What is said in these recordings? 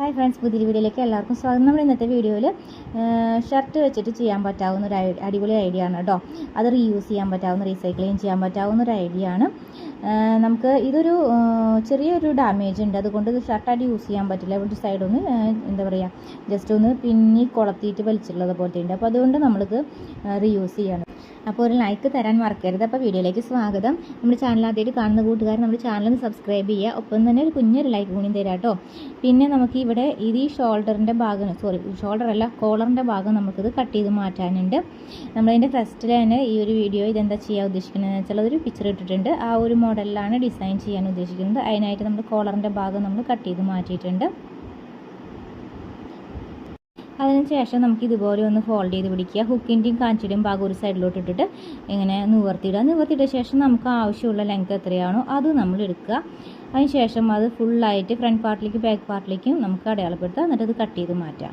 Hi friends പുതിയ വീഡിയോയിലേക്ക് എല്ലാവർക്കും സ്വാഗതം. നമ്മൾ ഇന്നത്തെ വീഡിയോയിൽ ഷർട്ട് വെച്ചിട്ട് ചെയ്യാൻ പറ്റാവുന്ന ഒരു അടിപൊളി ഐഡിയ ആണ് കേട്ടോ. അത് റീയൂസ് ചെയ്യാൻ പറ്റാവുന്ന റീസൈക്ലിങ് ചെയ്യാൻ പറ്റാവുന്ന ഒരു ഐഡിയ ആണ്. നമുക്ക് ഇതൊരു ചെറിയൊരു ഡാമേജ് ഉണ്ട്. അതുകൊണ്ട് ഇത് ഷർട്ടായിട്ട് യൂസ് ചെയ്യാൻ പറ്റില്ല. ഒരു സൈഡ് ഒന്ന് എന്താ പറയുക ജസ്റ്റ് ഒന്ന് പിന്നി കൊളത്തിയിട്ട് വലിച്ചിട്ടുള്ളത് പോലത്തെ ഉണ്ട് അപ്പോൾ അതുകൊണ്ട് നമ്മൾക്ക് റീയൂസ് ചെയ്യാണ്. അപ്പോൾ ഒരു ലൈക്ക് തരാൻ മറക്കരുത്. അപ്പോൾ വീഡിയോയിലേക്ക് സ്വാഗതം. നമ്മുടെ ചാനൽ ആദ്യമായിട്ട് കാണുന്ന കൂട്ടുകാർ നമ്മുടെ ഒന്ന് സബ്സ്ക്രൈബ് ചെയ്യുക. ഒപ്പം തന്നെ ഒരു കുഞ്ഞൊരു ലൈക്ക് കൂടി തരാം കേട്ടോ. പിന്നെ നമുക്ക് ഇവിടെ ഇത് ഈ ഷോൾഡറിന്റെ ഭാഗം സോറി ഷോൾഡർ അല്ല കോളറിന്റെ ഭാഗം നമുക്കിത് കട്ട് ചെയ്ത് മാറ്റാനുണ്ട്. നമ്മളതിന്റെ ഫസ്റ്റിൽ തന്നെ ഈ ഒരു വീഡിയോ ഇതെന്താ ചെയ്യാൻ ഉദ്ദേശിക്കുന്നത് വെച്ചാൽ അതൊരു പിക്ചർ ഇട്ടിട്ടുണ്ട്. ആ ഒരു മോഡലിലാണ് ഡിസൈൻ ചെയ്യാൻ ഉദ്ദേശിക്കുന്നത്. അതിനായിട്ട് നമ്മൾ കോളറിന്റെ ഭാഗം നമ്മൾ കട്ട് ചെയ്ത് മാറ്റിയിട്ടുണ്ട്. അതിനുശേഷം നമുക്ക് ഇതുപോലെ ഒന്ന് ഫോൾഡ് ചെയ്ത് പിടിക്കുക. ഹുക്കിന്റെയും കാഞ്ചിയുടെയും ഭാഗം ഒരു സൈഡിലോട്ട് ഇട്ടിട്ട് ഇങ്ങനെ നിവർത്തിയിടുക. നിവർത്തിയിട്ട ശേഷം നമുക്ക് ആവശ്യമുള്ള ലെങ്ത് എത്രയാണോ അത് നമ്മൾ എടുക്കുക. അതിനുശേഷം അത് ഫുള്ളായിട്ട് ഫ്രണ്ട് പാർട്ടിലേക്കും ബാക്ക് പാർട്ടിലേക്കും നമുക്ക് അടയാളപ്പെടുത്തുക. എന്നിട്ട് അത് കട്ട് ചെയ്ത് മാറ്റാം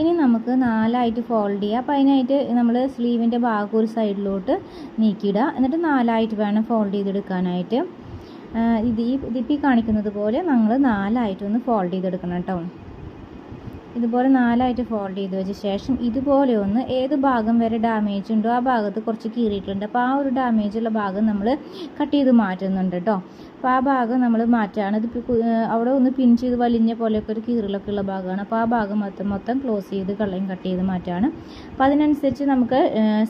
ഇനി നമുക്ക് നാലായിട്ട് ഫോൾഡ് ചെയ്യുക അപ്പോൾ അതിനായിട്ട് നമ്മൾ സ്ലീവിന്റെ ഭാഗം ഒരു സൈഡിലോട്ട് നീക്കിയിടുക. എന്നിട്ട് നാലായിട്ട് വേണം ഫോൾഡ് ചെയ്തെടുക്കാനായിട്ട്. ഇത് ഈ ഇതിപ്പോൾ ഈ കാണിക്കുന്നത് പോലെ നമ്മൾ നാലായിട്ടൊന്ന് ഫോൾഡ് ചെയ്തെടുക്കണം കേട്ടോ. ഇതുപോലെ നാലായിട്ട് ഫോൾഡ് ചെയ്ത് വെച്ച ശേഷം ഇതുപോലെ ഒന്ന് ഏത് ഭാഗം വരെ ഡാമേജ് ഉണ്ടോ ആ ഭാഗത്ത് കുറച്ച് കീറിയിട്ടുണ്ട്. അപ്പോൾ ആ ഒരു ഡാമേജ് ഉള്ള ഭാഗം നമ്മൾ കട്ട് ചെയ്ത് മാറ്റുന്നുണ്ട് കേട്ടോ അപ്പോൾ ആ ഭാഗം നമ്മൾ മാറ്റുകയാണ് ഇത് അവിടെ ഒന്ന് പിൻ ചെയ്ത് വലിഞ്ഞ പോലെയൊക്കെ ഒരു കീറിലൊക്കെ ഉള്ള ഭാഗമാണ്. അപ്പോൾ ആ ഭാഗം മൊത്തം മൊത്തം ക്ലോസ് ചെയ്ത് കളയും കട്ട് ചെയ്ത് മാറ്റുകയാണ് അപ്പോൾ അതിനനുസരിച്ച് നമുക്ക്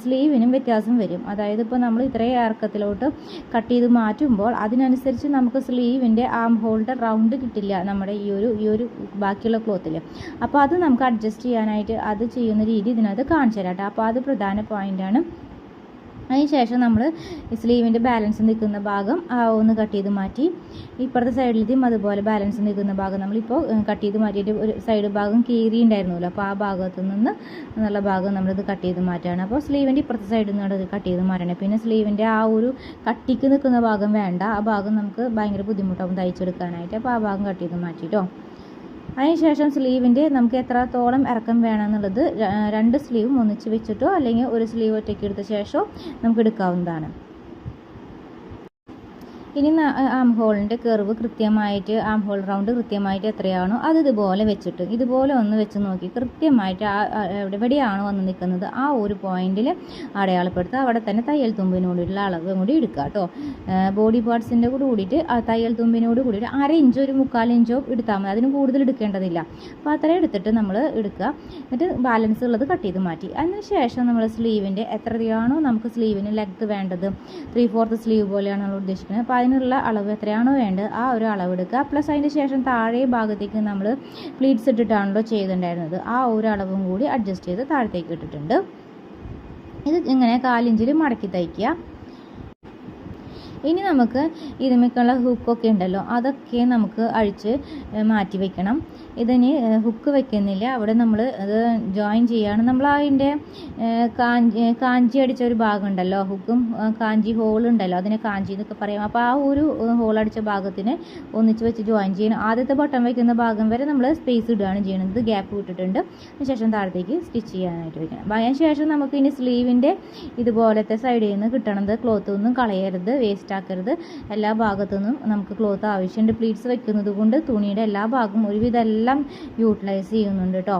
സ്ലീവിനും വ്യത്യാസം വരും. അതായത് ഇപ്പോൾ നമ്മൾ ഇത്രയും ഇറക്കത്തിലോട്ട് കട്ട് ചെയ്ത് മാറ്റുമ്പോൾ അതിനനുസരിച്ച് നമുക്ക് സ്ലീവിന്റെ ആം ഹോൾഡർ റൗണ്ട് കിട്ടില്ല നമ്മുടെ ഈ ഒരു ഈ ഒരു ബാക്കിയുള്ള ക്ലോത്തിൽ അപ്പോൾ അത് നമുക്ക് അഡ്ജസ്റ്റ് ചെയ്യാനായിട്ട് അത് ചെയ്യുന്ന രീതി ഇതിനകത്ത് കാണിച്ചു തരാം കേട്ടോ. അപ്പോൾ അത് പ്രധാന പോയിന്റാണ് അതിനുശേഷം നമ്മൾ സ്ലീവിന്റെ ബാലൻസ് നിൽക്കുന്ന ഭാഗം ഒന്ന് കട്ട് ചെയ്ത് മാറ്റി ഇപ്പുറത്തെ സൈഡിലേക്കും അതുപോലെ ബാലൻസ് നിൽക്കുന്ന ഭാഗം നമ്മളിപ്പോൾ കട്ട് ചെയ്ത് മാറ്റിയിട്ട് ഒരു സൈഡ് ഭാഗം കീറിയിട്ടുണ്ടായിരുന്നല്ലോ. അപ്പോൾ ആ ഭാഗത്തു നിന്ന് എന്നുള്ള ഭാഗം നമ്മളിത് കട്ട് ചെയ്ത് മാറ്റുകയാണ് അപ്പോൾ സ്ലീവിന്റെ ഇപ്പുറത്തെ സൈഡിൽ നിന്ന് കട്ട് ചെയ്ത് മാറ്റണം. പിന്നെ സ്ലീവിന്റെ ആ ഒരു കട്ടിക്ക് നിൽക്കുന്ന ഭാഗം വേണ്ട. ആ ഭാഗം നമുക്ക് ഭയങ്കര ബുദ്ധിമുട്ടാവും തയ്ച്ചെടുക്കാനായിട്ട്. അപ്പോൾ ആ ഭാഗം കട്ട് ചെയ്ത് മാറ്റിട്ടോ അതിനുശേഷം സ്ലീവിന്റെ നമുക്ക് എത്രത്തോളം ഇറക്കം വേണമെന്നുള്ളത് രണ്ട് സ്ലീവും ഒന്നിച്ച് വെച്ചിട്ടോ അല്ലെങ്കിൽ ഒരു സ്ലീവ് ഒറ്റയ്ക്ക് എടുത്ത ശേഷമോ നമുക്ക് എടുക്കാവുന്നതാണ്. ഇനി ആം ഹോളിന്റെ കർവ് കൃത്യമായിട്ട് ആം ഹോൾ റൗണ്ട് കൃത്യമായിട്ട് എത്രയാണോ അത് ഇതുപോലെ വെച്ചിട്ട് ഇതുപോലെ ഒന്ന് വെച്ച് നോക്കി കൃത്യമായിട്ട് ആ എവിടെയാണോ വന്ന് നിൽക്കുന്നത് ആ ഒരു പോയിന്റിൽ അടയാളപ്പെടുത്തുക. അവിടെ തന്നെ തയ്യൽ തുമ്പിനോടുള്ള അളവ് കൂടി എടുക്കുക കേട്ടോ. ബോഡി പാർട്സിന്റെ കൂടെ കൂടിയിട്ട് ആ തയ്യൽ തുമ്പിനോട് കൂടിയിട്ട് അര ഇഞ്ചോ ഒരു മുക്കാൽ ഇഞ്ചോ എടുത്താൽ മതി. അതിന് കൂടുതൽ എടുക്കേണ്ടതില്ല. അപ്പോൾ അത്രയും എടുത്തിട്ട് നമ്മൾ എടുക്കുക. എന്നിട്ട് ബാലൻസ് ഉള്ളത് കട്ട് ചെയ്ത് മാറ്റി. അതിനുശേഷം നമ്മൾ സ്ലീവിന്റെ എത്രയാണോ നമുക്ക് സ്ലീവിന് ലെഗ്ത് വേണ്ടത്. ത്രീ ഫോർത്ത് സ്ലീവ് പോലെയാണ് നമ്മൾ ഉദ്ദേശിക്കുന്നത്. അപ്പോൾ അതിനുള്ള അളവ് എത്രയാണോ വേണ്ടത് ആ ഒരു അളവ് എടുക്കുക പ്ലസ് അതിന് ശേഷം താഴെ ഭാഗത്തേക്ക് നമ്മൾ പ്ലീറ്റ്സ് ഇട്ടിട്ടാണല്ലോ ചെയ്തിട്ടുണ്ടായിരുന്നത്. ആ ഒരു അളവും കൂടി അഡ്ജസ്റ്റ് ചെയ്ത് താഴത്തേക്ക് ഇട്ടിട്ടുണ്ട്. ഇത് ഇങ്ങനെ കാലിഞ്ചിൽ മടക്കി തയ്ക്കുക. ഇനി നമുക്ക് ഇതിമേക്കുള്ള ഹുക്കൊക്കെ ഉണ്ടല്ലോ അതൊക്കെ നമുക്ക് അഴിച്ച് മാറ്റി വെക്കണം. ഇതിന് ഹുക്ക് വെക്കുന്നില്ല. അവിടെ നമ്മൾ അത് ജോയിൻ ചെയ്യുകയാണ് നമ്മൾ അതിന്റെ കാഞ്ചി കാഞ്ചി അടിച്ച ഒരു ഭാഗം ഉണ്ടല്ലോ ഹുക്കും കാഞ്ചി ഹോൾ ഉണ്ടല്ലോ. അതിനെ കാഞ്ചി എന്നൊക്കെ പറയാം. അപ്പോൾ ആ ഒരു ഹോൾ അടിച്ച ഭാഗത്തിന് ഒന്നിച്ച് വെച്ച് ജോയിൻ ചെയ്യണം. ആദ്യത്തെ ബട്ടൺ വെക്കുന്ന ഭാഗം വരെ നമ്മൾ സ്പേസ് ഇടുകയാണ് ചെയ്യുന്നത്. ഗ്യാപ്പ് വിട്ടിട്ടുണ്ട് അതിനുശേഷം താഴത്തേക്ക് സ്റ്റിച്ച് ചെയ്യാനായിട്ട് വെക്കണം. അപ്പോൾ അതിന് ശേഷം നമുക്ക് ഇനി സ്ലീവിന്റെ ഇതുപോലത്തെ സൈഡിൽ നിന്ന് കിട്ടണത് ക്ലോത്ത് ഒന്നും കളയരുത്. വേസ്റ്റ് ആക്കരുത് എല്ലാ ഭാഗത്തു നിന്നും നമുക്ക് ക്ലോത്ത് ആവശ്യമുണ്ട്. പ്ലീറ്റ്സ് വെക്കുന്നത് കൊണ്ട് തുണിയുടെ എല്ലാ ഭാഗവും ഒരുവിധം എല്ലാം യൂട്ടിലൈസ് ചെയ്യുന്നുണ്ട് കേട്ടോ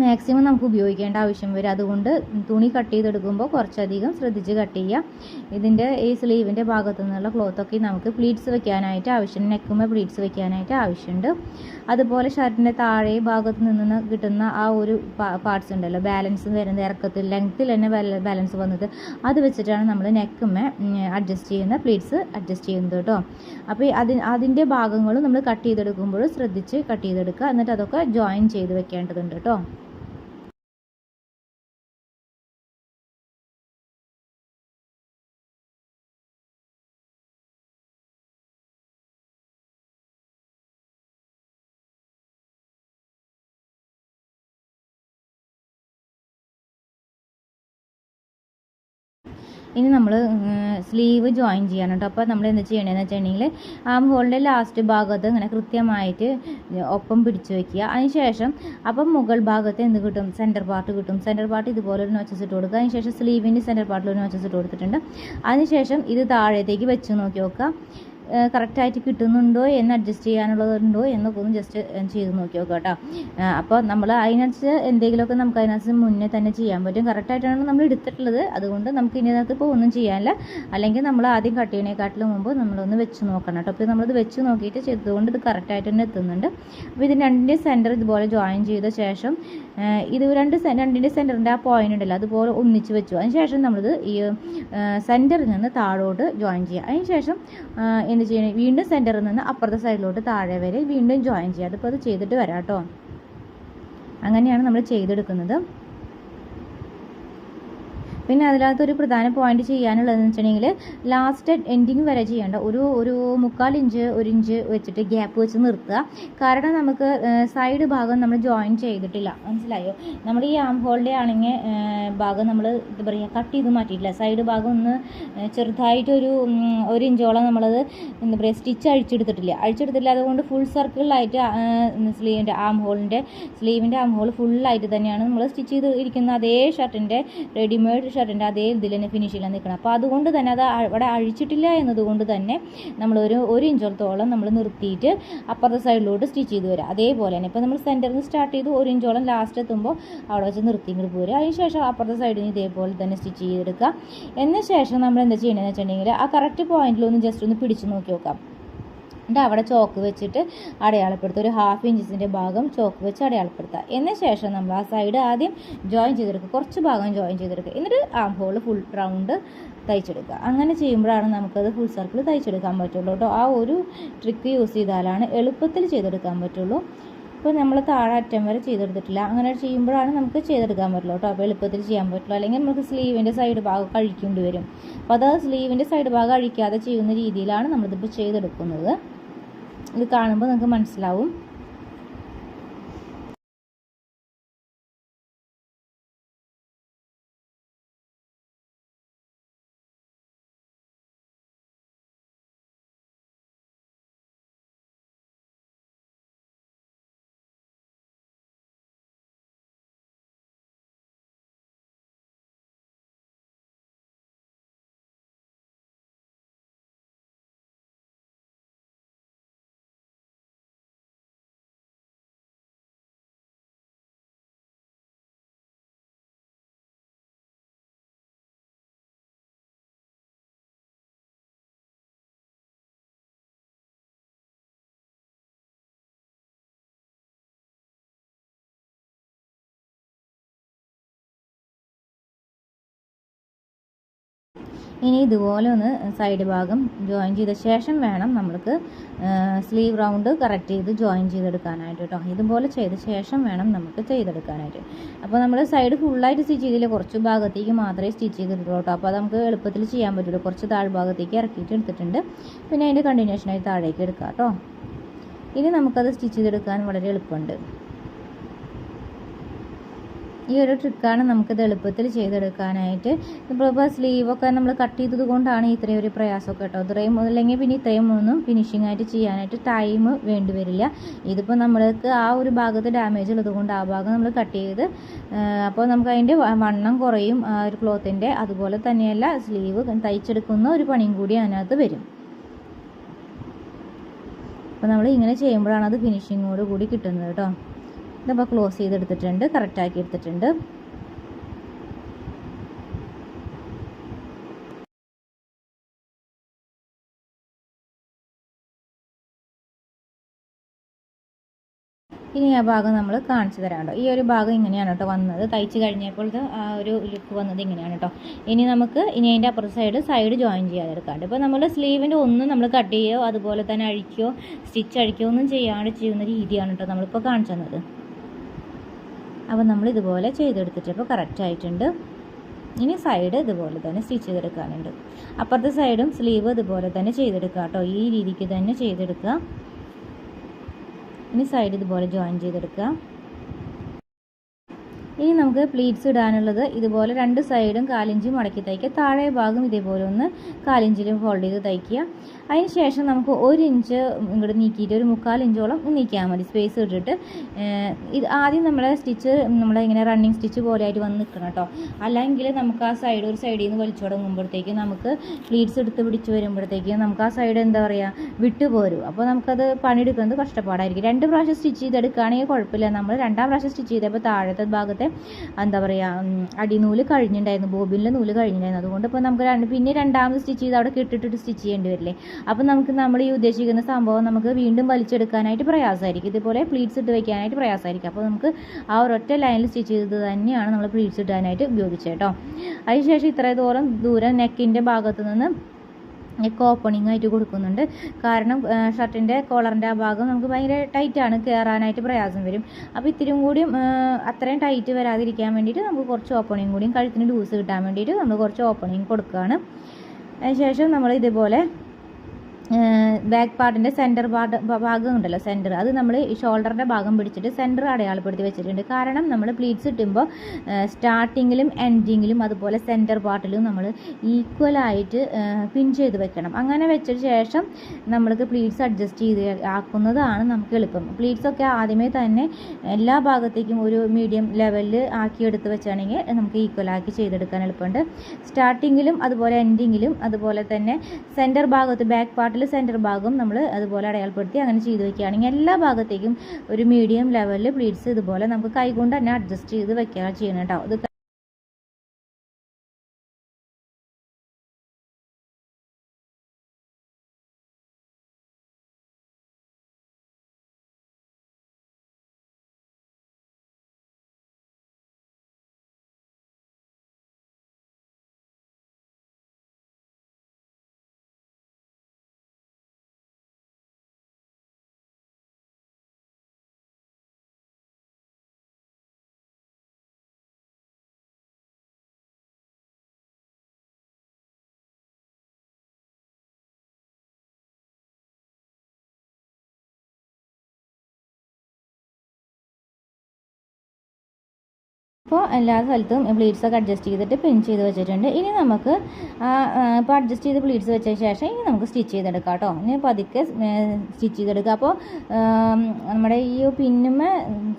മാക്സിമം നമുക്ക് ഉപയോഗിക്കേണ്ട ആവശ്യം വരും. അതുകൊണ്ട് തുണി കട്ട് ചെയ്തെടുക്കുമ്പോൾ കുറച്ചധികം ശ്രദ്ധിച്ച് കട്ട് ചെയ്യുക. ഇതിന്റെ ഈ സ്ലീവിന്റെ ഭാഗത്തു നിന്നുള്ള ക്ലോത്തൊക്കെ നമുക്ക് പ്ലീറ്റ്സ് വെക്കാനായിട്ട് ആവശ്യം നെക്കുമ്പോൾ പ്ലീറ്റ്സ് വെക്കാനായിട്ട് ആവശ്യമുണ്ട്. അതുപോലെ ഷർട്ടിന്റെ താഴെ ഭാഗത്ത് നിന്ന് കിട്ടുന്ന ആ ഒരു പാർട്സ് ഉണ്ടല്ലോ. ബാലൻസ് വരുന്നത് ഇറക്കത്തിൽ ലെങ്ത്തിൽ തന്നെ ബാലൻസ് വന്നത്. അത് വെച്ചിട്ടാണ് നമ്മൾ നെക്കുമ്മേ അഡ്ജസ്റ്റ് ചെയ്യുന്ന പ്ലീറ്റ്സ് അഡ്ജസ്റ്റ് ചെയ്യുന്നത് കേട്ടോ. അപ്പോൾ അതി അതിന്റെ ഭാഗങ്ങളും നമ്മൾ കട്ട് ചെയ്തെടുക്കുമ്പോൾ ശ്രദ്ധിച്ച് കട്ട് ചെയ്തെടുക്കുക. എന്നിട്ട് അതൊക്കെ ജോയിൻ ചെയ്ത് വെക്കേണ്ടതുണ്ട് കേട്ടോ. ഇനി നമ്മൾ സ്ലീവ് ജോയിൻ ചെയ്യണം കേട്ടോ അപ്പോൾ നമ്മൾ എന്ത് ചെയ്യണമെന്ന് വെച്ചിട്ടുണ്ടെങ്കിൽ ആം ഹോളിന്റെ ലാസ്റ്റ് ഭാഗത്ത് ഇങ്ങനെ കൃത്യമായിട്ട് ഒപ്പം പിടിച്ച് വയ്ക്കുക അതിനുശേഷം അപ്പം മുകൾ ഭാഗത്ത് എന്ത് കിട്ടും? സെന്റർ പാർട്ട് കിട്ടും. സെന്റർ പാർട്ട് ഇതുപോലെ ഒരു നോച്ചസ് ഇട്ട് കൊടുക്കുക. അതിനുശേഷം സ്ലീവിന്റെ സെന്റർ പാർട്ടിൽ ഒരു നോച്ചസ് ഇട്ട് കൊടുത്തിട്ടുണ്ട്. അതിനുശേഷം ഇത് താഴത്തേക്ക് വെച്ച് നോക്കി നോക്കുക. കറക്റ്റായിട്ട് കിട്ടുന്നുണ്ടോ എന്ന് അഡ്ജസ്റ്റ് ചെയ്യാനുള്ളതുണ്ടോ എന്നൊക്കെ ഒന്ന് ജസ്റ്റ് ചെയ്ത് നോക്കി നോക്കുക കേട്ടോ. അപ്പോൾ നമ്മൾ അതിനനുസരിച്ച് എന്തെങ്കിലുമൊക്കെ നമുക്ക് അതിനകത്ത് മുന്നേ തന്നെ ചെയ്യാൻ പറ്റും. കറക്റ്റായിട്ടാണ് നമ്മൾ എടുത്തിട്ടുള്ളത്. അതുകൊണ്ട് നമുക്ക് ഇതിനകത്ത് ഇപ്പോൾ ഒന്നും ചെയ്യാനില്ല. അല്ലെങ്കിൽ നമ്മൾ ആദ്യം കട്ട് ചെയ്യണേക്കാട്ടിലും മുമ്പ് നമ്മളൊന്ന് വെച്ച് നോക്കണം കേട്ടോ. അപ്പോൾ നമ്മളത് വെച്ച് നോക്കിയിട്ട് ചെയ്തുകൊണ്ട് ഇത് കറക്റ്റായിട്ട് തന്നെ എത്തുന്നുണ്ട്. അപ്പോൾ ഇത് രണ്ടിന്റെ സെന്റർ ഇതുപോലെ ജോയിൻ ചെയ്ത ശേഷം ഇത് രണ്ട് രണ്ടിന്റെ സെന്ററിന്റെ ആ പോയിന്റ് ഉണ്ടല്ലോ അതുപോലെ ഒന്നിച്ച് വെച്ചു. അതിന് ശേഷം നമ്മളിത് ഈ സെന്ററിൽ നിന്ന് താഴോട്ട് ജോയിൻ ചെയ്യുക അതിന് ശേഷം എന്ത് ചെയ്യണം. വീണ്ടും സെന്ററിൽ നിന്ന് അപ്പുറത്തെ സൈഡിലോട്ട് താഴെ വരെ വീണ്ടും ജോയിൻ ചെയ്യുക അതിപ്പോൾ അത് ചെയ്തിട്ട് വരാം കേട്ടോ അങ്ങനെയാണ് നമ്മൾ ചെയ്തെടുക്കുന്നത്. പിന്നെ അതിനകത്ത് ഒരു പ്രധാന പോയിന്റ് ചെയ്യാനുള്ളതെന്ന് വെച്ചിട്ടുണ്ടെങ്കിൽ ലാസ്റ്റ് എൻഡിങ് വരെ ചെയ്യേണ്ട. ഒരു ഒരു മുക്കാൽ ഇഞ്ച് ഒരു ഇഞ്ച് വെച്ചിട്ട് ഗ്യാപ്പ് വെച്ച് നിർത്തുക. കാരണം നമുക്ക് സൈഡ് ഭാഗം നമ്മൾ ജോയിൻ ചെയ്തിട്ടില്ല. മനസ്സിലായോ? നമ്മൾ ഈ ആം ഹോളിന്റെ ആണെങ്കിൽ ഭാഗം നമ്മൾ എന്താ പറയുക കട്ട് ചെയ്ത് മാറ്റിയിട്ടില്ല. സൈഡ് ഭാഗം ഒന്ന് ചെറുതായിട്ടൊരു ഒരു ഇഞ്ചോളം നമ്മളത് എന്താ പറയുക സ്റ്റിച്ച് അഴിച്ചെടുത്തിട്ടില്ല. അഴിച്ചെടുത്തിട്ടില്ല. അതുകൊണ്ട് ഫുൾ സർക്കിളിലായിട്ട് സ്ലീവിന്റെ ആം ഹോളിന്റെ സ്ലീവിന്റെ ആം ഹോൾ ഫുള്ളായിട്ട് തന്നെയാണ് നമ്മൾ സ്റ്റിച്ച് ചെയ്ത് ഇരിക്കുന്ന അതേ ഷർട്ടിന്റെ റെഡിമെയ്ഡ് ഷർട്ടിന്റെ അതേ ഇതിൽ തന്നെ ഫിനിഷിലാണ് നിൽക്കണം അപ്പോൾ അതുകൊണ്ട് തന്നെ അത് അവിടെ അഴിച്ചിട്ടില്ല എന്നതുകൊണ്ട് തന്നെ നമ്മളൊരു ഒരു ഇഞ്ചോളത്തോളം നമ്മൾ നിർത്തിയിട്ട് അപ്പുറത്തെ സൈഡിലോട്ട് സ്റ്റിച്ച് ചെയ്ത് വരിക അതേപോലെ തന്നെ ഇപ്പോൾ നമ്മൾ സെന്ററിൽ നിന്ന് സ്റ്റാർട്ട് ചെയ്ത് ഒരു ഇഞ്ചോളം ലാസ്റ്റ് എത്തുമ്പോൾ അവിടെ വെച്ച് നിർത്തി ഇങ്ങോട്ട് അതിന് ശേഷം അപ്പുറത്തെ സൈഡിൽ നിന്ന് ഇതേപോലെ തന്നെ സ്റ്റിച്ച് ചെയ്തെടുക്കുക. എന്ന ശേഷം നമ്മൾ എന്താ ചെയ്യണമെന്ന് വെച്ചിട്ടുണ്ടെങ്കിൽ ആ കറക്റ്റ് പോയിന്റിലൊന്ന് ജസ്റ്റ് ഒന്ന് പിടിച്ച് നോക്കി നോക്കാം. എന്നിട്ട് അവിടെ ചോക്ക് വെച്ചിട്ട് അടയാളപ്പെടുത്തുക. ഒരു ഹാഫ് ഇഞ്ചസിന്റെ ഭാഗം ചോക്ക് വെച്ച് അടയാളപ്പെടുത്തുക. എന്ന ശേഷം നമ്മൾ ആ സൈഡ് ആദ്യം ജോയിൻ ചെയ്തെടുക്കുക. കുറച്ച് ഭാഗം ജോയിൻ ചെയ്തെടുക്കുക. എന്നിട്ട് ആം ഹോൾ ഫുൾ റൗണ്ട് തയ്ച്ചെടുക്കുക. അങ്ങനെ ചെയ്യുമ്പോഴാണ് നമുക്കത് ഫുൾ സർക്കിൾ തയ്ച്ചെടുക്കാൻ പറ്റുള്ളൂ കേട്ടോ. ആ ഒരു ട്രിക്ക് യൂസ് ചെയ്താലാണ് എളുപ്പത്തിൽ ചെയ്തെടുക്കാൻ പറ്റുള്ളൂ. ഇപ്പോൾ നമ്മൾ താഴെ അറ്റം വരെ ചെയ്തെടുത്തിട്ടില്ല. അങ്ങനെ ചെയ്യുമ്പോഴാണ് നമുക്ക് ചെയ്തെടുക്കാൻ പറ്റുള്ളൂ കേട്ടോ. അപ്പോൾ എളുപ്പത്തിൽ ചെയ്യാൻ പറ്റുള്ളൂ. അല്ലെങ്കിൽ നമുക്ക് സ്ലീവിന്റെ സൈഡ് ഭാഗം കഴിക്കേണ്ടി വരും. അപ്പോൾ അത് സ്ലീവിന്റെ സൈഡ് ഭാഗം അഴിക്കാതെ ചെയ്യുന്ന രീതിയിലാണ് നമ്മളിതിപ്പോൾ ചെയ്തെടുക്കുന്നത്. ഇത് കാണുമ്പോൾ നിങ്ങൾക്ക് മനസ്സിലാവും. ഇനി ഇതുപോലെ ഒന്ന് സൈഡ് ഭാഗം ജോയിൻ ചെയ്ത ശേഷം വേണം നമ്മൾക്ക് സ്ലീവ് റൗണ്ട് കറക്റ്റ് ചെയ്ത് ജോയിൻ ചെയ്തെടുക്കാനായിട്ട് കേട്ടോ. ഇതുപോലെ ചെയ്ത ശേഷം വേണം നമുക്ക് ചെയ്തെടുക്കാനായിട്ട്. അപ്പോൾ നമ്മൾ സൈഡ് ഫുള്ളായിട്ട് സ്റ്റിച്ച് ചെയ്തില്ല? കുറച്ച് ഭാഗത്തേക്ക് മാത്രമേ സ്റ്റിച്ച് ചെയ്തിട്ടുള്ളൂ കേട്ടോ. അപ്പോൾ അത് നമുക്ക് എളുപ്പത്തിൽ ചെയ്യാൻ പറ്റുള്ളൂ. കുറച്ച് താഴ്ഭാഗത്തേക്ക് ഇറക്കിയിട്ട് എടുത്തിട്ടുണ്ട്. പിന്നെ അതിന്റെ കണ്ടിന്യൂഷനായി താഴേക്ക് എടുക്കാം കേട്ടോ. ഇനി നമുക്കത് സ്റ്റിച്ച് ചെയ്തെടുക്കാൻ വളരെ എളുപ്പമുണ്ട്. ഈ ഒരു ട്രിക്കാണ് നമുക്കിത് എളുപ്പത്തിൽ ചെയ്തെടുക്കാനായിട്ട്. ഇപ്പോൾ സ്ലീവൊക്കെ നമ്മൾ കട്ട് ചെയ്തത് കൊണ്ടാണ് ഇത്രയും ഒരു പ്രയാസമൊക്കെ കേട്ടോ. ഇത്രയും അല്ലെങ്കിൽ പിന്നെ ഇത്രയും ഒന്നും ഫിനിഷിംഗ് ആയിട്ട് ചെയ്യാനായിട്ട് ടൈം വേണ്ടി വരില്ല ഇതിപ്പോൾ നമ്മൾക്ക് ആ ഒരു ഭാഗത്ത് ഡാമേജ് ഉള്ളതുകൊണ്ട് ആ ഭാഗം നമ്മൾ കട്ട് ചെയ്ത് അപ്പോൾ നമുക്ക് അതിന്റെ വണ്ണം കുറയും. ആ ഒരു ക്ലോത്തിന്റെ അതുപോലെ തന്നെയല്ല സ്ലീവ് തയ്ച്ചെടുക്കുന്ന ഒരു പണിയും കൂടി അതിനകത്ത് വരും. അപ്പോൾ നമ്മൾ ഇങ്ങനെ ചെയ്യുമ്പോഴാണ് അത് ഫിനിഷിങ്ങോട് കൂടി കിട്ടുന്നത് കേട്ടോ. ഇതിപ്പോൾ ക്ലോസ് ചെയ്തെടുത്തിട്ടുണ്ട് കറക്റ്റാക്കി എടുത്തിട്ടുണ്ട്. ഇനി ആ ഭാഗം നമ്മൾ കാണിച്ചു തരാം കേട്ടോ ഈ ഒരു ഭാഗം ഇങ്ങനെയാണ് കേട്ടോ വന്നത്. തയ്ച്ച് കഴിഞ്ഞപ്പോൾ ആ ഒരു ലുക്ക് വന്നത് ഇങ്ങനെയാണ് കേട്ടോ ഇനി നമുക്ക് ഇനി അതിന്റെ അപ്പുറത്തെ സൈഡ് സൈഡ് ജോയിൻ ചെയ്യാതെടുക്കാണ്ട്. ഇപ്പോൾ നമ്മൾ സ്ലീവിന്റെ ഒന്നും നമ്മൾ കട്ട് ചെയ്യുകയോ അതുപോലെ തന്നെ അഴിക്കുകയോ സ്റ്റിച്ച് അഴിക്കുകയോ ഒന്നും ചെയ്യാണ്ട് ചെയ്യുന്ന രീതിയാണ് കേട്ടോ നമ്മളിപ്പോൾ കാണിച്ചു തന്നത്. അപ്പോൾ നമ്മൾ ഇതുപോലെ ചെയ്തെടുത്തിട്ട് അപ്പോൾ കറക്റ്റ് ആയിട്ടുണ്ട്. ഇനി സൈഡ് ഇതുപോലെ തന്നെ സ്റ്റിച്ച് ചെയ്തെടുക്കാനുണ്ട്. അപ്പുറത്തെ സൈഡും സ്ലീവ് ഇതുപോലെ തന്നെ ചെയ്തെടുക്കുക കേട്ടോ. ഈ രീതിക്ക് തന്നെ ചെയ്തെടുക്കുക. ഇനി സൈഡ് ഇതുപോലെ ജോയിൻ ചെയ്തെടുക്കുക. ഇനി നമുക്ക് പ്ലീറ്റ്സ് ഇടാനുള്ളത് ഇതുപോലെ രണ്ട് സൈഡും കാലിഞ്ച് മടക്കി തയ്ക്കുക. താഴെ ഭാഗം ഇതേപോലെ ഒന്ന് കാലിഞ്ചിലും ഫോൾഡ് ചെയ്ത് തയ്ക്കുക. അതിന് ശേഷം നമുക്ക് ഒരു ഇഞ്ച് ഇങ്ങോട്ട് നീക്കിയിട്ട് ഒരു മുക്കാൽ ഇഞ്ചോളം നീക്കിയാൽ മതി. സ്പേസ് ഇട്ടിട്ട്. ഇത് ആദ്യം നമ്മളെ സ്റ്റിച്ച് നമ്മളെ ഇങ്ങനെ റണ്ണിങ് സ്റ്റിച്ച് പോലെ ആയിട്ട് വന്ന് നിൽക്കണം കേട്ടോ. അല്ലെങ്കിൽ നമുക്ക് ആ സൈഡ് ഒരു സൈഡിൽ നിന്ന് വലിച്ചു തുടങ്ങുമ്പോഴത്തേക്കും നമുക്ക് പ്ലീറ്റ്സ് എടുത്ത് പിടിച്ച് വരുമ്പോഴത്തേക്കും നമുക്ക് ആ സൈഡ് എന്താ പറയുക വിട്ടുപോരും അപ്പോൾ നമുക്കത് പണിയെടുക്കുന്നത് കഷ്ടപ്പാടായിരിക്കും. രണ്ട് പ്രാവശ്യം സ്റ്റിച്ച് ചെയ്തെടുക്കുകയാണെങ്കിൽ കുഴപ്പമില്ല. നമ്മൾ രണ്ടാം പ്രാവശ്യം സ്റ്റിച്ച് ചെയ്തപ്പോൾ താഴത്തെ ഭാഗത്തെ എന്താ പറയുക അടിനൂൽ കഴിഞ്ഞിട്ടുണ്ടായിരുന്നു ബോബിനിലെ നൂൽ കഴിഞ്ഞിട്ടുണ്ടായിരുന്നു അതുകൊണ്ട് ഇപ്പോൾ നമുക്ക് രണ്ട് പിന്നെ രണ്ടാമത് സ്റ്റിച്ച് ചെയ്ത് അവിടെ കിട്ടിട്ടിട്ട് സ്റ്റിച്ച് ചെയ്യേണ്ടി വരില്ലേ? അപ്പോൾ നമുക്ക് നമ്മൾ ഈ ഉദ്ദേശിക്കുന്ന സംഭവം നമുക്ക് വീണ്ടും വലിച്ചെടുക്കാനായിട്ട് പ്രയാസമായിരിക്കും. ഇതുപോലെ പ്ലീറ്റ്സ് ഇട്ട് വയ്ക്കാനായിട്ട് പ്രയാസമായിരിക്കും. അപ്പോൾ നമുക്ക് ആ ഒരൊറ്റ ലൈനിൽ സ്റ്റിച്ച് ചെയ്തത് തന്നെയാണ് നമ്മൾ പ്ലീറ്റ്സ് ഇടാനായിട്ട് ഉപയോഗിച്ചത് കേട്ടോ. അതിനുശേഷം ഇത്രയും ദൂരം ദൂരം നെക്കിന്റെ ഭാഗത്ത് നിന്ന് നെക്ക് ഓപ്പണിംഗ് ആയിട്ട് കൊടുക്കുന്നുണ്ട്. കാരണം ഷർട്ടിന്റെ കോളറിന്റെ ആ ഭാഗം നമുക്ക് ഭയങ്കര ടൈറ്റാണ് കയറാനായിട്ട് പ്രയാസം വരും. അപ്പോൾ ഇത്തിരിയും കൂടിയും അത്രയും ടൈറ്റ് വരാതിരിക്കാൻ വേണ്ടിയിട്ട് നമുക്ക് കുറച്ച് ഓപ്പണിംഗ് കൂടിയും കഴുത്തിന് ലൂസ് കിട്ടാൻ വേണ്ടിയിട്ട് നമ്മൾ കുറച്ച് ഓപ്പണിംഗ് കൊടുക്കുകയാണ്. അതിനുശേഷം നമ്മൾ ഇതുപോലെ ബാക്ക് പാർട്ടിന്റെ സെന്റർ പാർട്ട് ഭാഗം ഉണ്ടല്ലോ സെന്റർ അത് നമ്മൾ ഷോൾഡറിന്റെ ഭാഗം പിടിച്ചിട്ട് സെന്റർ അടയാളപ്പെടുത്തി വെച്ചിട്ടുണ്ട്. കാരണം നമ്മൾ പ്ലീറ്റ്സ് ഇട്ടുമ്പോൾ സ്റ്റാർട്ടിങ്ങിലും എൻഡിങ്ങിലും അതുപോലെ സെന്റർ പാർട്ടിലും നമ്മൾ ഈക്വലായിട്ട് പിൻ ചെയ്ത് വെക്കണം. അങ്ങനെ വെച്ച ശേഷം നമ്മൾക്ക് പ്ലീറ്റ്സ് അഡ്ജസ്റ്റ് ചെയ്ത് ആക്കുന്നതാണ് നമുക്ക് എളുപ്പം. പ്ലീറ്റ്സൊക്കെ ആദ്യമേ തന്നെ എല്ലാ ഭാഗത്തേക്കും ഒരു മീഡിയം ലെവലിൽ ആക്കിയെടുത്ത് വെച്ചാണെങ്കിൽ നമുക്ക് ഈക്വലാക്കി ചെയ്തെടുക്കാൻ എളുപ്പമുണ്ട്. സ്റ്റാർട്ടിങ്ങിലും അതുപോലെ എൻഡിങ്ങിലും അതുപോലെ തന്നെ സെന്റർ ഭാഗത്ത് ബാക്ക് പാർട്ടിൽ സെന്റർ ഭാഗം നമ്മൾ അതുപോലെ അടയാളപ്പെടുത്തി അങ്ങനെ ചെയ്ത് വയ്ക്കുകയാണെങ്കിൽ എല്ലാ ഭാഗത്തേക്കും ഒരു മീഡിയം ലെവലിൽ പ്ലീറ്റ്സ് ഇതുപോലെ നമുക്ക് കൈകൊണ്ട് തന്നെ അഡ്ജസ്റ്റ് ചെയ്ത് വയ്ക്കുകയാണ് ചെയ്യണം കേട്ടോ. അപ്പോൾ എല്ലാ സ്ഥലത്തും പ്ലീറ്റ്സ് ഒക്കെ അഡ്ജസ്റ്റ് ചെയ്തിട്ട് പിൻ ചെയ്ത് വെച്ചിട്ടുണ്ട്. ഇനി നമുക്ക് ഇപ്പോൾ അഡ്ജസ്റ്റ് ചെയ്ത് പ്ലീറ്റ്സ് വെച്ച ശേഷം ഇനി നമുക്ക് സ്റ്റിച്ച് ചെയ്തെടുക്കാം കേട്ടോ ഇനി പതുക്കെ സ്റ്റിച്ച് ചെയ്തെടുക്കുക അപ്പോൾ നമ്മുടെ ഈ പിന്നുമ്മ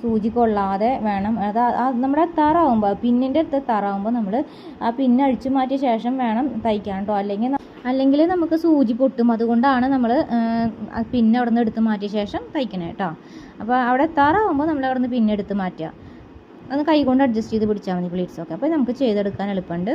സൂചി കൊള്ളാതെ വേണം. അത് നമ്മുടെ തറാവുമ്പോൾ പിന്നിന്റെ അടുത്ത് തറാവുമ്പോൾ നമ്മൾ ആ പിന്നെ അഴിച്ചു മാറ്റിയ ശേഷം വേണം തയ്ക്കാൻ കേട്ടോ അല്ലെങ്കിൽ അല്ലെങ്കിൽ നമുക്ക് സൂചി പൊട്ടും. അതുകൊണ്ടാണ് നമ്മൾ പിന്നെ അവിടെ നിന്ന് എടുത്ത് മാറ്റിയ ശേഷം തയ്ക്കണേ കേട്ടോ അപ്പോൾ അവിടെ തറാവുമ്പോൾ നമ്മൾ അവിടെ നിന്ന് പിന്നെ എടുത്ത് മാറ്റുക. അത് കൈകൊണ്ട് അഡ്ജസ്റ്റ് ചെയ്ത് പിടിച്ചാൽ മതി പ്ലീറ്റ്സ് ഒക്കെ. അപ്പോൾ നമുക്ക് ചെയ്തെടുക്കാൻ എളുപ്പമുണ്ട്.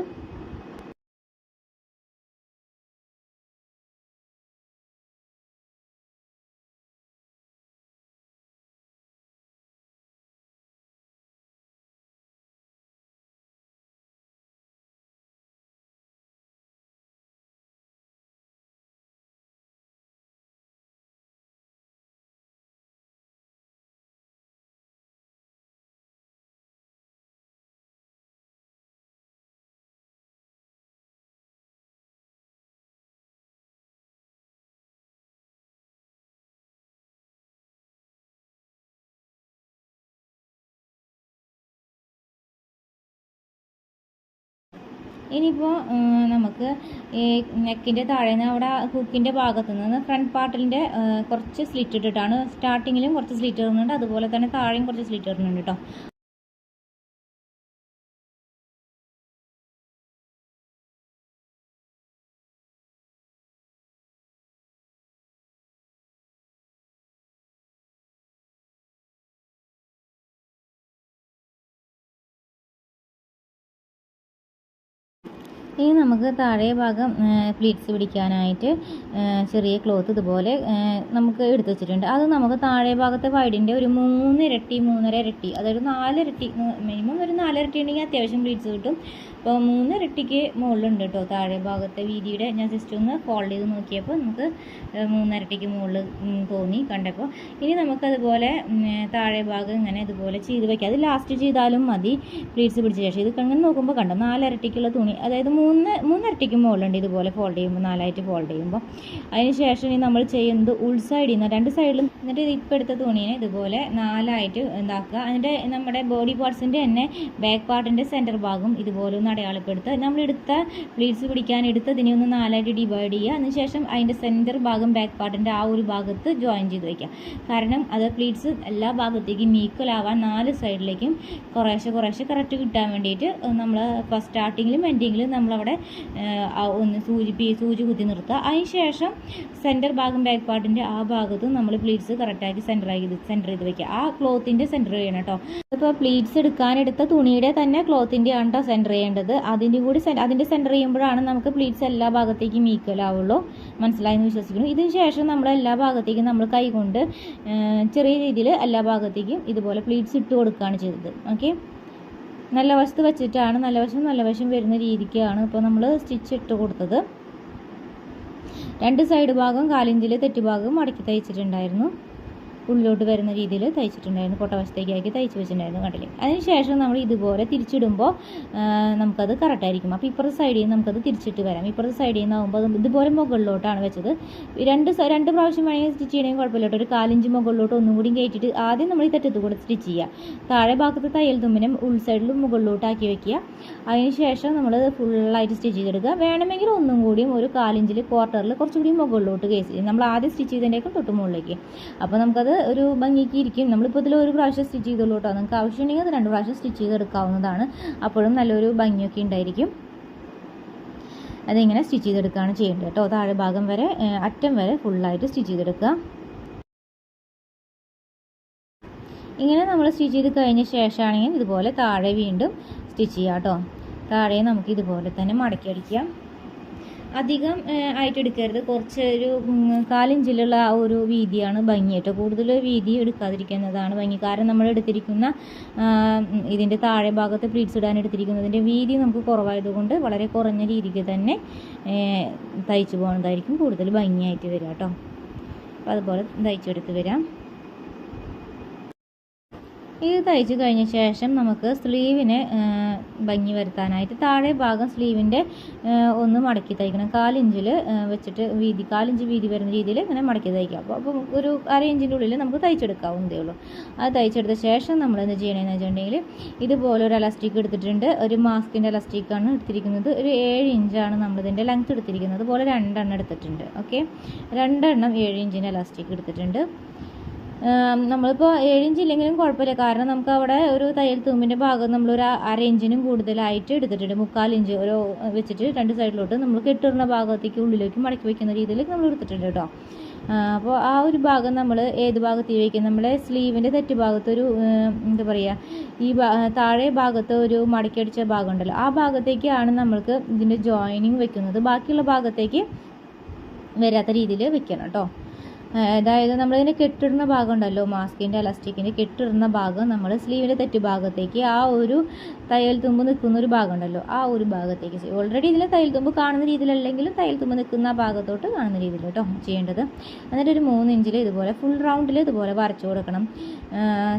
ഇനിയിപ്പോൾ നമുക്ക് ഈ നെക്കിന്റെ താഴെ നിന്ന് അവിടെ ഹുക്കിന്റെ ഭാഗത്തു നിന്ന് ഫ്രണ്ട് പാർട്ടിന്റെ കുറച്ച് സ്ലിറ്റ് ഇട്ടിട്ടാണ് സ്റ്റാർട്ടിങ്ങിലും കുറച്ച് സ്ലിറ്റ് ഇടുന്നുണ്ട്. അതുപോലെ തന്നെ താഴെയും കുറച്ച് സ്ലിറ്റ് ഇടുന്നുണ്ട് കേട്ടോ. ഇനി നമുക്ക് താഴെ ഭാഗം പ്ലീറ്റ്സ് പിടിക്കാനായിട്ട് ചെറിയ ക്ലോത്ത് ഇതുപോലെ നമുക്ക് എടുത്തു വെച്ചിട്ടുണ്ട്. അത് നമുക്ക് താഴെ ഭാഗത്തെ വൈഡിന്റെ ഒരു മൂന്ന് ഇരട്ടി മൂന്നര ഇരട്ടി അതായത് നാലിരട്ടി മിനിമം ഒരു നാലിരട്ടി ഉണ്ടെങ്കിൽ അത്യാവശ്യം പ്ലീറ്റ്സ് കിട്ടും. അപ്പോൾ മൂന്ന് ഇരട്ടിക്ക് മുകളിലുണ്ട് കേട്ടോ താഴെ ഭാഗത്തെ വീതിയുടെ. ഞാൻ ജസ്റ്റ് ഒന്ന് ഫോൾഡ് ചെയ്ത് നോക്കിയപ്പോൾ നമുക്ക് മൂന്നിരട്ടിക്ക് മൂന്നരട്ടിക്ക് മുകളിൽ തോന്നി കണ്ടപ്പോൾ ഇനി നമുക്കതുപോലെ താഴെ ഭാഗം ഇങ്ങനെ ഇതുപോലെ ചെയ്ത് വെക്കാം. അത് ലാസ്റ്റ് ചെയ്താലും മതി പ്ലീറ്റ്സ് പിടിച്ച ശേഷം. ഇത് അങ്ങനെ നോക്കുമ്പോൾ കണ്ടോ? നാലരട്ടിക്കുള്ള തുണി. അതായത് മൂന്ന് മൂന്ന് മൂന്നരട്ടിക്ക് മുകളിലുണ്ട്. ഇതുപോലെ ഫോൾഡ് ചെയ്യുമ്പോൾ നാലായിട്ട് ഫോൾഡ് ചെയ്യുമ്പോൾ അതിന് ശേഷം ഇനി നമ്മൾ ചെയ്യുന്നത് ഉൾസൈഡിൽ നിന്ന് രണ്ട് സൈഡിലും എന്നിട്ട് ഇപ്പോൾ എടുത്ത തുണീനെ ഇതുപോലെ നാലായിട്ട് എന്താക്കുക. അതിന്റെ നമ്മുടെ ബോഡി പാർട്സിന്റെ തന്നെ ബാക്ക് പാർട്ടിന്റെ സെന്റർ ഭാഗം ഇതുപോലെ ഒന്ന് അടയാളപ്പെടുത്തുക. നമ്മൾ എടുത്ത പ്ലീറ്റ്സ് പിടിക്കാൻ എടുത്തതിനെ ഒന്ന് നാലായിട്ട് ഡിവൈഡ് ചെയ്യുക. അതിനുശേഷം അതിന്റെ സെന്റർ ഭാഗം ബാക്ക് പാർട്ടിന്റെ ആ ഒരു ഭാഗത്ത് ജോയിൻ ചെയ്ത് വയ്ക്കുക കാരണം അത് പ്ലീറ്റ്സ് എല്ലാ ഭാഗത്തേക്കും ഈക്വൽ ആവാൻ നാല് സൈഡിലേക്കും കുറേശ്ശെ കുറേശ്ശെ കറക്റ്റ് കിട്ടാൻ വേണ്ടിയിട്ട് നമ്മൾ ഫസ്റ്റ് സ്റ്റാർട്ടിങ്ങിലും എൻഡിങ്ങിലും നമ്മളവിടെ ആ ഒന്ന് സൂചി പി സൂചി കുത്തി നിർത്തുക. അതിന് ശേഷം സെന്റർ ഭാഗം ബാക്ക് പാർട്ടിന്റെ ആ ഭാഗത്ത് നമ്മൾ പ്ലീറ്റ്സ് കറക്റ്റാക്കി സെന്റർ ആയി സെന്റർ ചെയ്ത് വെക്കുക. ആ ക്ലോത്തിന്റെ സെന്റർ ചെയ്യണം കേട്ടോ ഇപ്പോൾ പ്ലീറ്റ്സ് എടുക്കാനെടുത്ത തുണിയുടെ തന്നെ ക്ലോത്തിന്റെ ആണ് കേട്ടോ സെന്റർ ചെയ്യേണ്ടത്. അതിന്റെ കൂടി അതിന്റെ സെന്റർ ചെയ്യുമ്പോഴാണ് നമുക്ക് പ്ലീറ്റ്സ് എല്ലാ ഭാഗത്തേക്കും ഈക്വലാവുള്ളൂ മനസ്സിലായെന്ന് വിശ്വസിക്കുന്നു. ഇതിന് ശേഷം നമ്മൾ എല്ലാ ഭാഗത്തേക്കും നമ്മൾ കൈകൊണ്ട് ചെറിയ രീതിയിൽ എല്ലാ ഭാഗത്തേക്കും ഇതുപോലെ പ്ലീറ്റ്സ് ഇട്ട് കൊടുക്കുകയാണ് ചെയ്തത്. ഓക്കെ നല്ല വശത്ത് വെച്ചിട്ടാണ് നല്ല വശം നല്ല വശം വരുന്ന രീതിക്കാണ് ഇപ്പോൾ നമ്മൾ സ്റ്റിച്ച് ഇട്ട് കൊടുത്തത്. രണ്ട് സൈഡ് ഭാഗം കാലിഞ്ചിൽ തെറ്റുഭാഗം മടക്കി തയ്ച്ചിട്ടുണ്ടായിരുന്നു. ഉള്ളിലോട്ട് വരുന്ന രീതിയിൽ തയ്ച്ചിട്ടുണ്ടായിരുന്നു. പൊട്ടവശത്തേക്കാക്കി തയ്ച്ച് വെച്ചിട്ടുണ്ടായിരുന്നു കണ്ടില്ലേ? അതിനുശേഷം നമ്മൾ ഇതുപോലെ തിരിച്ചിടുമ്പോൾ നമുക്കത് കറക്റ്റായിരിക്കും അപ്പോൾ ഇപ്പുറത്തെ സൈഡിൽ നിന്ന് നമുക്കത് തിരിച്ചിട്ട് വരാം. ഇപ്പുറത്തെ സൈഡിൽ നിന്നാകുമ്പോൾ ഇതുപോലെ മുകളിലോട്ടാണ് വെച്ചത്. രണ്ട് രണ്ട് പ്രാവശ്യം വേണമെങ്കിൽ സ്റ്റിച്ച് ചെയ്യണമെങ്കിൽ കുഴപ്പമില്ല ഒരു കാലിഞ്ച് മുകളിലോട്ട് ഒന്നും കൂടി കയറ്റിയിട്ട് ആദ്യം നമ്മൾ ഈ തെറ്റത്ത് കൂടെ സ്റ്റിച്ച് ചെയ്യുക. താഴെ ഭാഗത്ത് തയ്യൽ തുമ്പിനും ഉൾസൈഡിലും മുകളിലോട്ടാക്കി വെക്കുക. അതിനുശേഷം നമ്മൾ ഫുള്ളായിട്ട് സ്റ്റിച്ച് ചെയ്തെടുക്കുക. വേണമെങ്കിൽ ഒന്നും കൂടിയും ഒരു കാലിഞ്ചിൽ ക്വാർട്ടറിൽ കുറച്ചുകൂടി മുകളിലോട്ട് കേസ് നമ്മൾ ആദ്യം സ്റ്റിച്ച് ചെയ്തതിന്റെയൊക്കെ തൊട്ട് മുകളിലേക്ക്. അപ്പോൾ നമുക്കത് ഒരു ഭംഗിക്ക് ഇരിക്കും. നമ്മളിപ്പോൾ ഇതിൽ ഒരു പ്രാവശ്യം സ്റ്റിച്ച് ചെയ്തോളൂ കേട്ടോ നിങ്ങൾക്ക് ആവശ്യമുണ്ടെങ്കിൽ അത് രണ്ട് പ്രാവശ്യം സ്റ്റിച്ച് ചെയ്തെടുക്കാവുന്നതാണ്. അപ്പോഴും നല്ലൊരു ഭംഗിയൊക്കെ ഉണ്ടായിരിക്കും. അതിങ്ങനെ സ്റ്റിച്ച് ചെയ്തെടുക്കുകയാണ് ചെയ്യേണ്ടത് കേട്ടോ താഴെ ഭാഗം വരെ അറ്റം വരെ ഫുള്ളായിട്ട് സ്റ്റിച്ച് ചെയ്തെടുക്കുക. ഇങ്ങനെ നമ്മൾ സ്റ്റിച്ച് ചെയ്ത് കഴിഞ്ഞ ശേഷമാണെങ്കിൽ ഇതുപോലെ താഴെ വീണ്ടും സ്റ്റിച്ച് ചെയ്യാം കേട്ടോ താഴെ നമുക്ക് ഇതുപോലെ തന്നെ മടക്കി അടിക്കാം. അധികം ആയിട്ട് എടുക്കരുത് കുറച്ച് ഒരു കാലിഞ്ചിലുള്ള ആ ഒരു വീതിയാണ് ഭംഗി കേട്ടോ കൂടുതൽ വീതി എടുക്കാതിരിക്കുന്നതാണ് ഭംഗി. കാരണം നമ്മൾ എടുത്തിരിക്കുന്ന ഇതിന്റെ താഴെ ഭാഗത്ത് പ്ലീറ്റ്സ് ഇടാൻ എടുത്തിരിക്കുന്നതിന്റെ വീതി നമുക്ക് കുറവായതുകൊണ്ട് വളരെ കുറഞ്ഞ രീതിക്ക് തന്നെ തയ്ച്ചു പോകുന്നതായിരിക്കും കൂടുതൽ ഭംഗിയായിട്ട് വരിക കേട്ടോ. അപ്പോൾ അതുപോലെ തയ്ച്ചെടുത്ത് വരാം. ഇത് തയ്ച്ച് കഴിഞ്ഞ ശേഷം നമുക്ക് സ്ലീവിനെ ഭംഗി വരുത്താനായിട്ട് താഴെ ഭാഗം സ്ലീവിന്റെ ഒന്ന് മടക്കി തയ്ക്കണം. കാലിഞ്ചിൽ വെച്ചിട്ട് വീതി കാലിഞ്ച് വീതി വരുന്ന രീതിയിൽ ഇങ്ങനെ മടക്കി തയ്ക്കാം. അപ്പോൾ അപ്പോൾ ഒരു അര ഇഞ്ചിന്റെ ഉള്ളിൽ നമുക്ക് തയ്ച്ചെടുക്കാവുന്നതേ ഉള്ളൂ. അത് തയ്ച്ചെടുത്ത ശേഷം നമ്മൾ എന്ത് ചെയ്യണമെന്ന് വെച്ചിട്ടുണ്ടെങ്കിൽ ഇതുപോലെ ഒരു എലാസ്റ്റിക് എടുത്തിട്ടുണ്ട്. ഒരു മാസ്കിന്റെ അലസ്റ്റിക്കാണ് എടുത്തിരിക്കുന്നത്. ഒരു ഏഴ് ഇഞ്ചാണ് നമ്മളിതിന്റെ ലെങ്ത് എടുത്തിരിക്കുന്നത്. അതുപോലെ രണ്ടെണ്ണം എടുത്തിട്ടുണ്ട്. ഓക്കെ രണ്ടെണ്ണം ഏഴ് ഇഞ്ചിന്റെ എലാസ്റ്റിക് എടുത്തിട്ടുണ്ട്. നമ്മളിപ്പോൾ ഏഴിഞ്ച് ഇല്ലെങ്കിലും കുഴപ്പമില്ല. കാരണം നമുക്ക് അവിടെ ഒരു തയ്യൽ തൂമ്പിന്റെ ഭാഗം നമ്മളൊരു അര ഇഞ്ചിനും കൂടുതലായിട്ട് എടുത്തിട്ടുണ്ട്. മുക്കാൽ ഇഞ്ച് ഒരു വെച്ചിട്ട് രണ്ട് സൈഡിലോട്ട് നമ്മൾ കെട്ടിടുന്ന ഭാഗത്തേക്ക് ഉള്ളിലേക്ക് മടക്കി വയ്ക്കുന്ന രീതിയിൽ നമ്മൾ എടുത്തിട്ടുണ്ട് കേട്ടോ. അപ്പോൾ ആ ഒരു ഭാഗം നമ്മൾ ഏത് ഭാഗത്ത് വയ്ക്കും? നമ്മളെ സ്ലീവിന്റെ തെറ്റ് ഭാഗത്തൊരു എന്താ പറയുക ഈ താഴെ ഭാഗത്ത് ഒരു മടക്കിയടിച്ച ഭാഗം ഉണ്ടല്ലോ. ആ ഭാഗത്തേക്കാണ് നമ്മൾക്ക് ഇതിന്റെ ജോയിനിങ് വെക്കുന്നത് ബാക്കിയുള്ള ഭാഗത്തേക്ക് വരാത്ത രീതിയിൽ വെക്കണം കേട്ടോ. അതായത് നമ്മളിതിനെ കെട്ടിടുന്ന ഭാഗം ഉണ്ടല്ലോ മാസ്കിന്റെ അലാസ്റ്റിക്കിന്റെ കെട്ടിടുന്ന ഭാഗം നമ്മൾ സ്ലീവിന്റെ തെറ്റ് ഭാഗത്തേക്ക് ആ ഒരു തയ്യൽ തുമ്പ് നിൽക്കുന്ന ഒരു ഭാഗം ഉണ്ടല്ലോ ആ ഒരു ഭാഗത്തേക്ക് ഓൾറെഡി ഇതിൽ തയ്യൽ തുമ്പ് കാണുന്ന രീതിയിലല്ലെങ്കിലും തയ്യൽ തുമ്പ് നിൽക്കുന്ന ആ ഭാഗത്തോട്ട് കാണുന്ന രീതിയിൽ കേട്ടോ ചെയ്യേണ്ടത്. എന്നിട്ട് ഒരു മൂന്ന് ഇഞ്ചിൽ ഇതുപോലെ ഫുൾ റൗണ്ടിൽ ഇതുപോലെ വരച്ചു കൊടുക്കണം.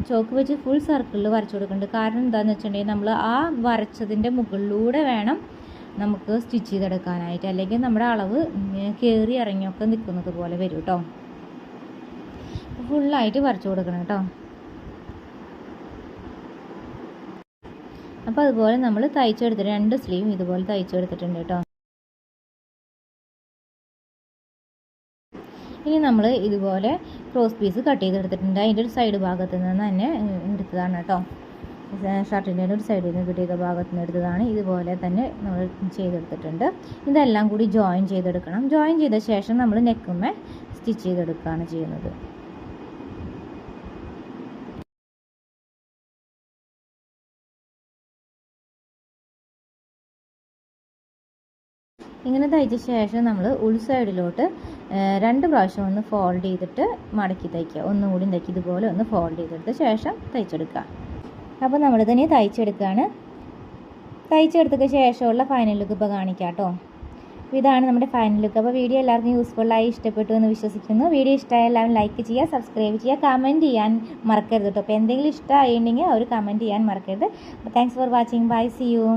ചോക്ക് വെച്ച് ഫുൾ സർക്കിളിൽ വരച്ചു കൊടുക്കുന്നുണ്ട് കാരണം എന്താണെന്ന് വെച്ചിട്ടുണ്ടെങ്കിൽ നമ്മൾ ആ വരച്ചതിന്റെ മുകളിലൂടെ വേണം നമുക്ക് സ്റ്റിച്ച് ചെയ്തെടുക്കാനായിട്ട്. അല്ലെങ്കിൽ നമ്മുടെ അളവ് കയറി ഇറങ്ങിയൊക്കെ നിൽക്കുന്നത് പോലെ വരും കേട്ടോ ഫുള്ളായിട്ട് വരച്ചു കൊടുക്കണം കേട്ടോ. അപ്പോൾ അതുപോലെ നമ്മൾ തയ്ച്ചെടുത്തിട്ട് രണ്ട് സ്ലീവ് ഇതുപോലെ തയ്ച്ചെടുത്തിട്ടുണ്ട് കേട്ടോ. ഇനി നമ്മൾ ഇതുപോലെ ക്രോസ് പീസ് കട്ട് ചെയ്തെടുത്തിട്ടുണ്ട്. അതിന്റെ ഒരു സൈഡ് ഭാഗത്ത് നിന്ന് തന്നെ എടുത്തതാണ് കേട്ടോ. ഷർട്ടിന്റെ ഒരു സൈഡിൽ നിന്ന് കിട്ടിയ ഭാഗത്ത് നിന്ന് എടുത്തതാണ്. ഇതുപോലെ തന്നെ നമ്മൾ ചെയ്തെടുത്തിട്ടുണ്ട്. ഇതെല്ലാം കൂടി ജോയിൻ ചെയ്തെടുക്കണം. ജോയിൻ ചെയ്ത ശേഷം നമ്മൾ നെക്കുമ്മേ സ്റ്റിച്ച് ചെയ്തെടുക്കുകയാണ് ചെയ്യുന്നത്. ഇങ്ങനെ തയ്ച്ച ശേഷം നമ്മൾ ഉൾസൈഡിലോട്ട് രണ്ട് പ്രാവശ്യം ഒന്ന് ഫോൾഡ് ചെയ്തിട്ട് മടക്കി തയ്ക്കുക. ഒന്നുകൂടി തയ്ക്കുക ഇതുപോലെ ഒന്ന് ഫോൾഡ് ചെയ്തെടുത്ത ശേഷം തയ്ച്ചെടുക്കുക. അപ്പോൾ നമ്മൾ നമ്മളിതിനെ തയ്ച്ചെടുക്കുകയാണ് തയ്ച്ചെടുത്തതിന് ശേഷമുള്ള ഫൈനൽ ലുക്ക് ഇപ്പോൾ കാണിക്കാം കേട്ടോ ഇതാണ് നമ്മുടെ ഫൈനൽ ലുക്ക് അപ്പോൾ വീഡിയോ എല്ലാവർക്കും യൂസ്ഫുള്ളായി ഇഷ്ടപ്പെട്ടു എന്ന് വിശ്വസിക്കുന്നു. വീഡിയോ ഇഷ്ടമായ എല്ലാവരും ലൈക്ക് ചെയ്യുക സബ്സ്ക്രൈബ് ചെയ്യുക കമന്റ് ചെയ്യാൻ മറക്കരുത് കേട്ടോ. അപ്പോൾ എന്തെങ്കിലും ഇഷ്ടമായിട്ടുണ്ടെങ്കിൽ അവർ കമന്റ് ചെയ്യാൻ മറക്കരുത്. അപ്പോൾ thanks for watching bye see you